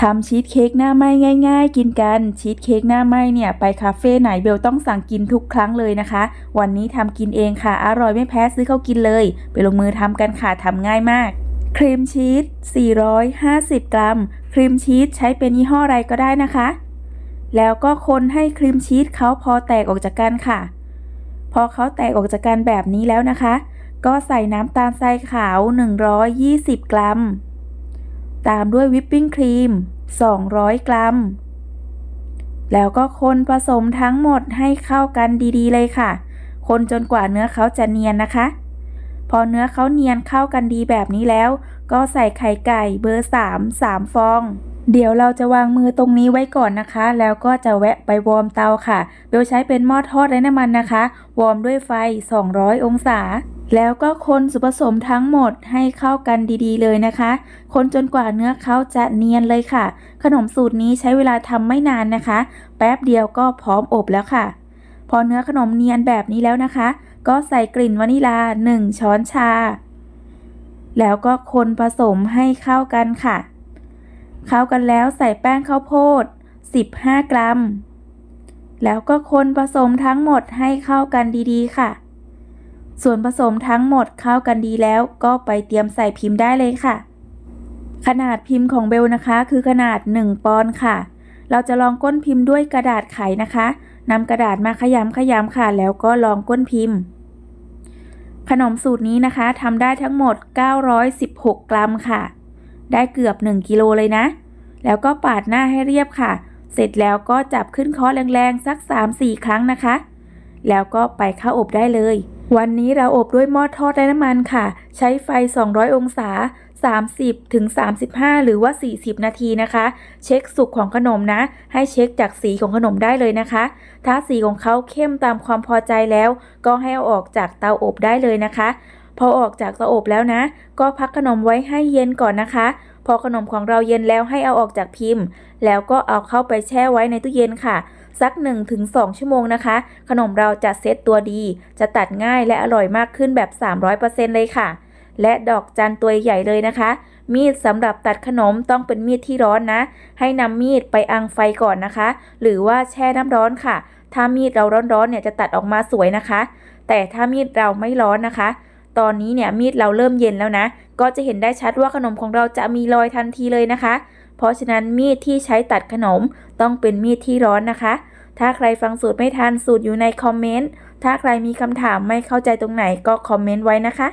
ทำชีสเค้กหน้าไหม้ง่าย ๆ กินกันชีสเค้กหน้าไหม้เนี่ยไปคาเฟ่ไหนเบลต้องสั่งกินทุกครั้งเลยนะคะ วันนี้ทำกินเองค่ะ อร่อยไม่แพ้ซื้อเข้ากินเลย ไปลงมือทำกันค่ะทำง่ายมากครีมชีส 450 กรัม ครีมชีสใช้เป็นยี่ห้ออะไรก็ได้นะคะ แล้วก็คนให้ครีมชีสเขาพอแตกออกจากกันค่ะ พอเขาแตกออกจากกันแบบนี้แล้วนะคะ ก็ใส่น้ำตาลทรายขาว 120 กรัม ตามด้วยวิปปิ้งครีม 200 กรัม แล้วก็คนผสมทั้งหมดให้เข้ากันดีๆ เลยค่ะ คนจนกว่าเนื้อเขาจะเนียนนะคะ พอเนื้อเขาเนียนเข้ากันดีแบบนี้แล้ว ก็ใส่ไข่ไก่เบอร์ 3 3 ฟอง เดี๋ยวเราจะวางมือตรงนี้ไว้ก่อนนะคะ แล้วก็จะแวะไปวอร์มเตาค่ะโดยใช้เป็นหม้อทอดไร้น้ำมันนะคะ วอร์มด้วยไฟ 200 องศา แล้วก็คนส่วนผสมทั้งหมดให้เข้ากันดีๆ เลยนะคะ คนจนกว่าเนื้อเขาจะเนียนเลยค่ะ ขนมสูตรนี้ใช้เวลาทำไม่นานนะคะ แป๊บเดียวก็พร้อมอบแล้วค่ะ พอเนื้อขนมเนียนแบบนี้แล้วนะคะ ก็ใส่กลิ่นวานิลา 1 ช้อนชา แล้วก็คนผสมให้เข้ากันค่ะ เข้ากันแล้วใส่แป้งข้าวโพด 15 กรัม แล้วก็คนผสมทั้งหมดให้เข้ากันดีๆ ค่ะ ส่วนผสมทั้งหมดเข้ากันดีแล้วก็ไปเตรียมใส่พิมพ์ได้เลยค่ะ ขนาดพิมพ์ของเบลนะคะ คือขนาด 1 ปอนด์ค่ะ เราจะลองก้นพิมพ์ด้วยกระดาษไขนะคะนำกระดาษมาขยำขยำค่ะ แล้วก็ลองก้นพิมพ์ ขนมสูตรนี้นะคะทำได้ทั้งหมด 916 กรัมค่ะ ได้เกือบ 1 กิโลเลยนะ แล้วก็ปาดหน้าให้เรียบค่ะ เสร็จแล้วก็จับขึ้นเคาะแรงๆ สัก 3-4 ครั้งนะคะ แล้วก็ไปเข้าอบได้เลย วันนี้เราอบด้วยหม้อทอดไร้น้ำมันค่ะ ใช้ไฟ 200 องศา 30ถึง35 หรือว่า 40 นาทีนะคะ เช็คสุกของขนมนะ ให้เช็คจากสีของขนมได้เลยนะคะ ถ้าสีของเขาเข้มตามความพอใจแล้ว ก็ให้เอาออกจากเตาอบได้เลยนะคะ พอออกจากเตาอบแล้วนะ ก็พักขนมไว้ให้เย็นก่อนนะคะ พอขนมของเราเย็นแล้วให้เอาออกจากพิมพ์ แล้วก็เอาเข้าไปแช่ไว้ในตู้เย็นค่ะ สัก 1-2 ชั่วโมงนะคะ ขนมเราจะเซตตัวดี จะตัดง่ายและอร่อยมากขึ้นแบบ 300%เลยค่ะ และดอกจันตัวใหญ่เลยนะคะ มีดสำหรับตัดขนมต้องเป็นมีดที่ร้อนนะ ให้นำมีดไปอังไฟก่อนนะคะ หรือว่าแช่น้ำร้อนค่ะ ถ้ามีดเราร้อนๆเนี่ยจะตัดออกมาสวยนะคะ แต่ถ้ามีดเราไม่ร้อนนะคะ ตอนนี้เนี่ยมีดเราเริ่มเย็นแล้วนะ ก็จะเห็นได้ชัดว่าขนมของเราจะมีรอยทันทีเลยนะคะ เพราะฉะนั้นมีดที่ใช้ตัดขนมต้องเป็นมีดที่ร้อนนะคะ ถ้าใครฟังสูตรไม่ทันสูตรอยู่ในคอมเมนต์ ถ้าใครมีคำถามไม่เข้าใจตรงไหนก็คอมเมนต์ไว้นะคะ